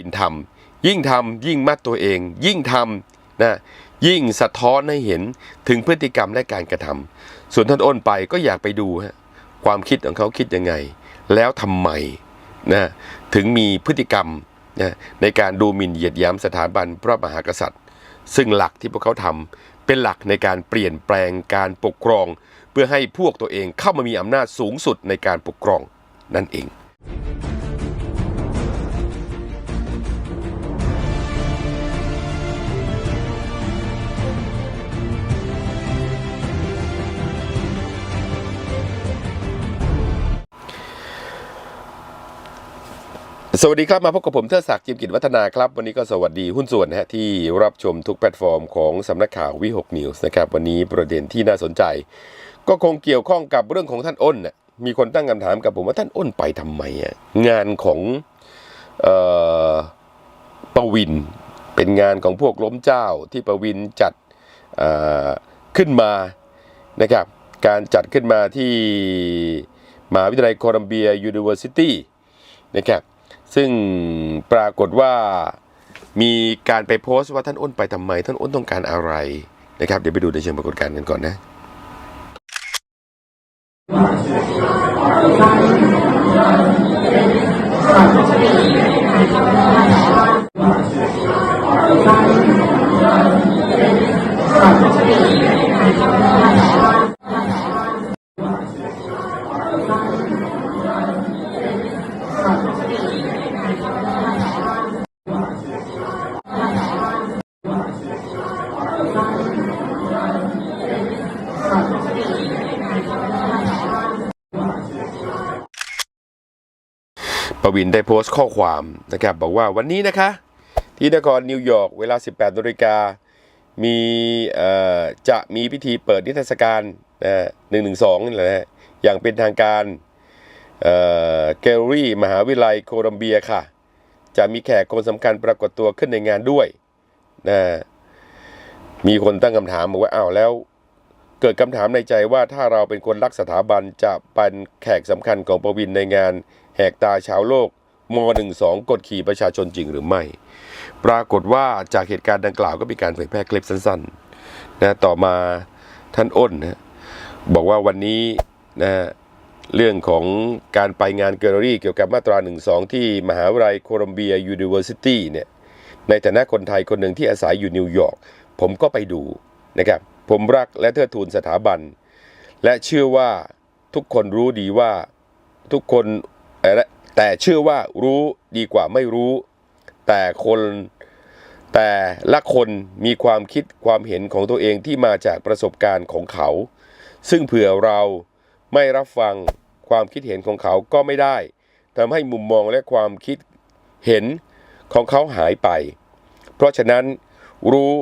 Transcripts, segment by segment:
ปินทำยิ่งทำยิ่งมัดตัวเอง ยิ่งทำนะยิ่งสะท้อนให้เห็นถึงพฤติกรรมและการกระทำส่วนท่านอ้นไปก็อยากไปดูฮะความคิดของเขาคิดยังไง แล้วทำไมนะถึงมีพฤติกรรมนะในการดูหมิ่นเหยียดหยามสถาบันพระมหากษัตริย์ ซึ่งหลักที่พวกเขาทำเป็นหลักในการเปลี่ยนแปลงการปกครอง เพื่อให้พวกตัวเองเข้ามามีอำนาจสูงสุดในการปกครองนั่นเอง สวัสดีครับ มาพบกับผมเทิดศักดิ์จิมกิจวัฒนาครับ วันนี้ก็สวัสดีหุ้นส่วนนะฮะที่รับชมทุกแพลตฟอร์มของสำนักข่าววิหกนิวส์นะครับ วันนี้ประเด็นที่น่าสนใจ ก็คงเกี่ยวข้องกับเรื่องของท่านอ้นน่ะมีคนตั้งคำถามกับผมว่าท่านอ้นไปทำไมอะงานของเอ่อประวินเป็นงานของพวกล้มเจ้าที่ประวินจัดขึ้นมานะครับการจัดขึ้นมาที่มหาวิทยาลัยโคลัมเบียยูนิเวอร์ซิตี้นะครับ ซึ่งปรากฏว่ามีการไปโพสต์ว่าท่านอ้นไปทำไม ท่านอ้นต้องการอะไรนะครับ เดี๋ยวไปดูในเชิงปรากฏการณ์กันก่อนนะ วินได้โพสต์ข้อความนะครับบอกว่าวันนี้นะคะ ที่นครนิวยอร์กเวลา 18นาฬิกามีจะมีพิธีเปิดนิทรรศการหนึ่งหนึ่งสองนี่แหละอย่างเป็นทางการแกลเลอรี่มหาวิทยาลัยโคลัมเบียค่ะ จะมีแขกคนสำคัญปรากฏตัวขึ้นในงานด้วยนะมีคนตั้งคำถามบอกว่าอ้าวแล้ว เกิดคำถามในใจว่าถ้าเราเป็นคนรักสถาบันจะเป็นแขกสำคัญของประวินในงาน แหกตาชาวโลกม .12 กดขี่ประชาชนจริงหรือไม่ ปรากฏว่าจากเหตุการณ์ดังกล่าวก็มีการเผยแพร่คลิปสั้นๆนะต่อมาท่านอ้นนะบอกว่าวันนี้นะเรื่องของการไปงานแกลเลอรี่เกี่ยวกับมาตรา12ที่มหาวิทยาลัยโคลัมเบียยูนิเวอร์ซิตี้เนี่ยในฐานะคนไทยคนหนึ่งที่อาศัยอยู่นิวยอร์กผมก็ไปดูนะครับผมรักและเทิดทูนสถาบัน และเชื่อว่าทุกคนรู้ดีว่าทุกคน แต่เชื่อว่ารู้ดีกว่าไม่รู้ แต่คนแต่ละคนมีความคิดความเห็นของตัวเองที่มาจากประสบการณ์ของเขา ซึ่งเผื่อเราไม่รับฟังความคิดเห็นของเขาก็ไม่ได้ทำให้มุมมองและความคิดเห็นของเขาหายไป เพราะฉะนั้นรู้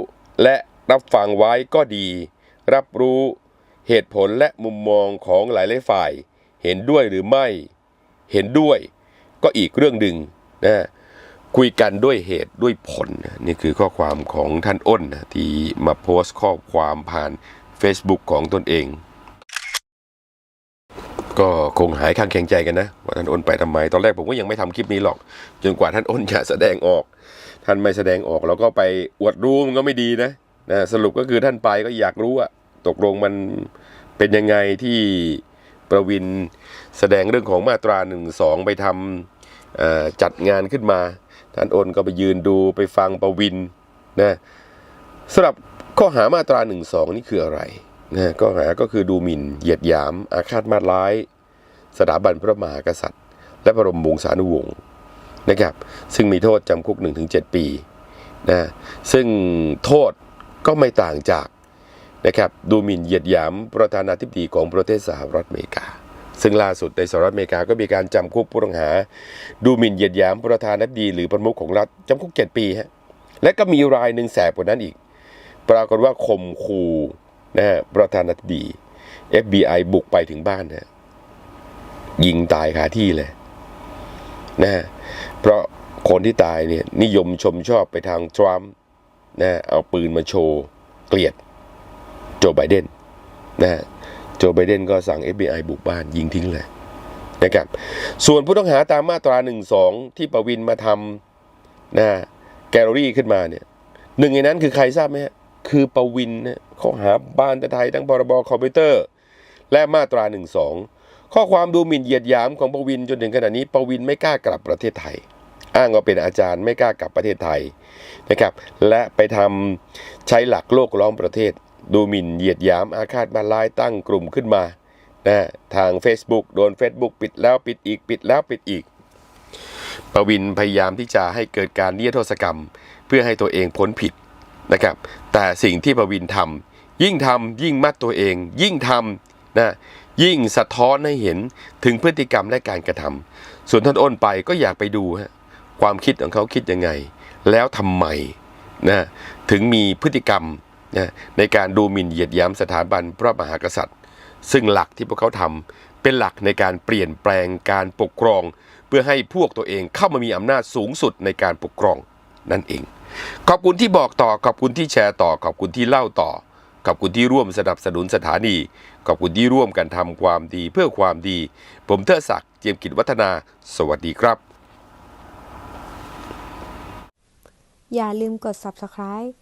และรับฟังไว้ก็ดี รับรู้เหตุผลและมุมมองของหลายๆฝ่าย เห็นด้วยหรือไม่ เห็นด้วยก็อีกเรื่องหนึ่งนะคุยกันด้วยเหตุด้วยผล นี่คือข้อความของท่านอ้นนะที่มาโพสต์ข้อความผ่าน Facebook ของตนเอง ก็คงหายข้างแข็งใจกันนะ ว่าท่านอ้นไปทำไม ตอนแรกผมก็ยังไม่ทำคลิปนี้หรอก จนกว่าท่านอ้นจะแสดงออก ท่านไม่แสดงออกเราก็ไปอวดรู้มันก็ไม่ดีนะนะ สรุปก็คือท่านไปก็อยากรู้อะตกลงมันเป็นยังไงที่ ประวินแสดงเรื่องของมาตราหนึ่งสองไปทำจัดงานขึ้นมา ท่านโอนก็ไปยืนดูไปฟังประวินนะสำหรับข้อหามาตราหนึ่งสองนี่คืออะไรนะข้อหาก็คือดูหมิ่น เหยียดหยาม อาฆาตมาร้าย สถาบันพระมหากษัตริย์ และพระบรมวงศานุวงศ์นะครับซึ่งมีโทษจำคุก 1-7 ปีนะซึ่งโทษก็ไม่ต่างจาก นะครับดูหมิ่นเหยียดหยามประธานาธิบดีของประเทศสหรัฐอเมริกา ซึ่งล่าสุดในสหรัฐอเมริกาก็มีการจำคุกผู้ต้องหา ดูหมิ่นเหยียดหยามประธานาธิบดีหรือประมุขของรัฐจำคุก 7 ปีฮะและก็มีรายหนึ่งแสบกว่านั้นอีก ปรากฏว่าข่มขู่นะฮะประธานาธิบดี FBI บุกไปถึงบ้านนะยิงตายคาที่เลยนะฮะเพราะคนที่ตายเนี่ยนิยมชมชอบไปทางทรัมป์นะฮะเอาปืนมาโชว์ เกลียด โจไบเดนนะฮะโจไบเดนก็สั่ง FBI บุกบ้านยิงทิ้งเลยนะครับส่วนผู้ต้องหาตามมาตรา1 2ที่ประวินมาทำนะแกลเลอรี่ขึ้นมาเนี่ยหนึ่งในนั้นคือใครทราบไหมฮะคือประวินนะข้อหาบ้านแต่ไทยทั้งพรบคอมพิวเตอร์ และมาตรา1นึข้อความดูหมิ่นเหยียดหยามของประวินจนถึงขณะนี้ประวินไม่กล้ากลับประเทศไทย อ้างว่าเป็นอาจารย์ไม่กล้ากลับประเทศไทยนะครับและไปทำใช้หลักโลกล้อมประเทศ ดูหมิ่นเหยียดหยามอาฆาตมาลายตั้งกลุ่มขึ้นมานะทาง Facebook โดน Facebook ปิดแล้วปิดอีกปิดแล้วปิดอีก ประวินพยายามที่จะให้เกิดการนิรโทษกรรม เพื่อให้ตัวเองพ้นผิดนะครับ แต่สิ่งที่ประวินทำยิ่งทำยิ่งมัดตัวเอง ยิ่งทำนะยิ่งสะท้อนให้เห็นถึงพฤติกรรมและการกระทำส่วนท่านอ้นไปก็อยากไปดูฮะความคิดของเขาคิดยังไง แล้วทำไมนะถึงมีพฤติกรรม นะในการดูหมิ่นเหยียดยามสถาบันพระมหากษัตริย์ ซึ่งหลักที่พวกเขาทำเป็นหลักในการเปลี่ยนแปลงการปกครอง เพื่อให้พวกตัวเองเข้ามามีอำนาจสูงสุดในการปกครองนั่นเอง ขอบคุณที่บอกต่อขอบคุณที่แชร์ต่อขอบคุณที่เล่าต่อขอบคุณที่ร่วมสนับสนุนสถานี ขอบคุณที่ร่วมกันทำความดีเพื่อความดี ผมเทอศักดิ์เจียมกิจวัฒนา สวัสดีครับ อย่าลืมกด subscribe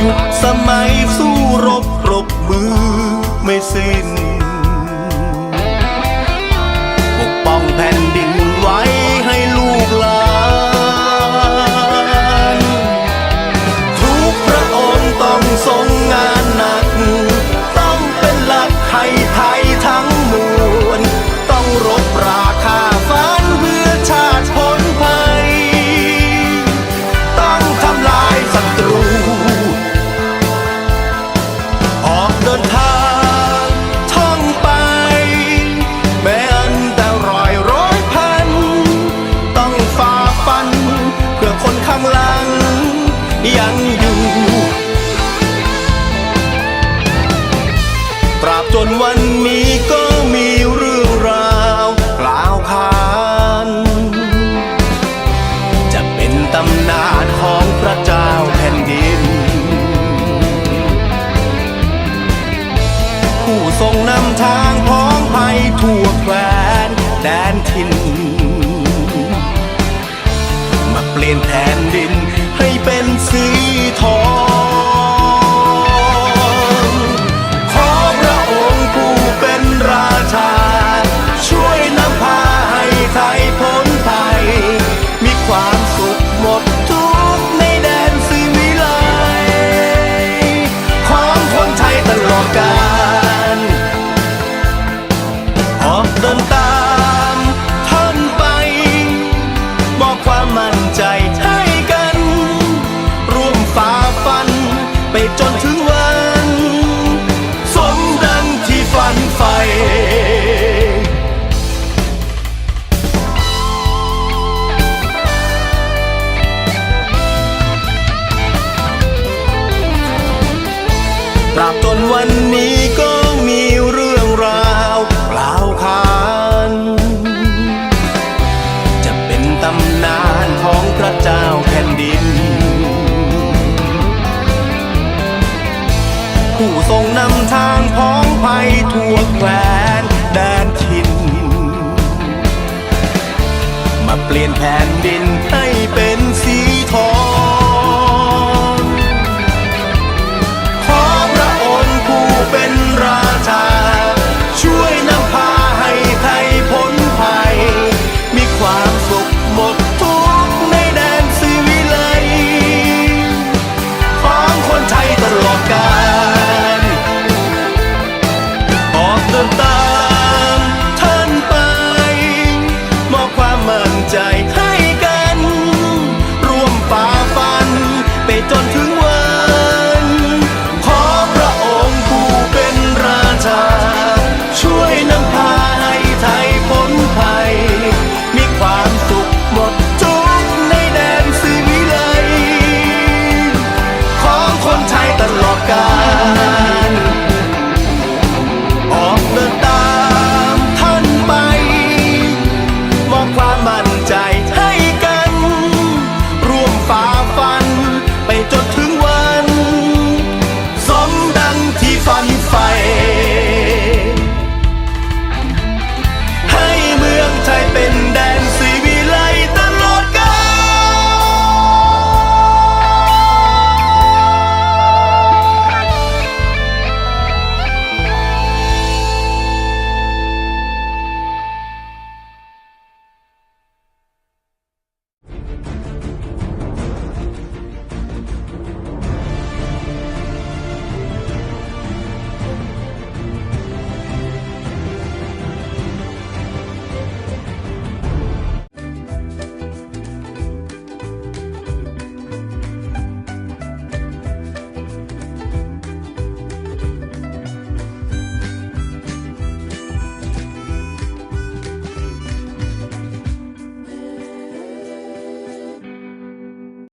ยุคสมัยสู้รบรบมือไม่สิ้นาบจนวันนี้ก็มีเรื่องราวกล่าขานจะเป็นตำนานของพระเจ้าแผ่นดิน ผู้ทรงนำทางพ้องภัยทั่วแคว้นแดนถิ่นมาเปลี่ยนแผ่นดินให้เป็นสีทอง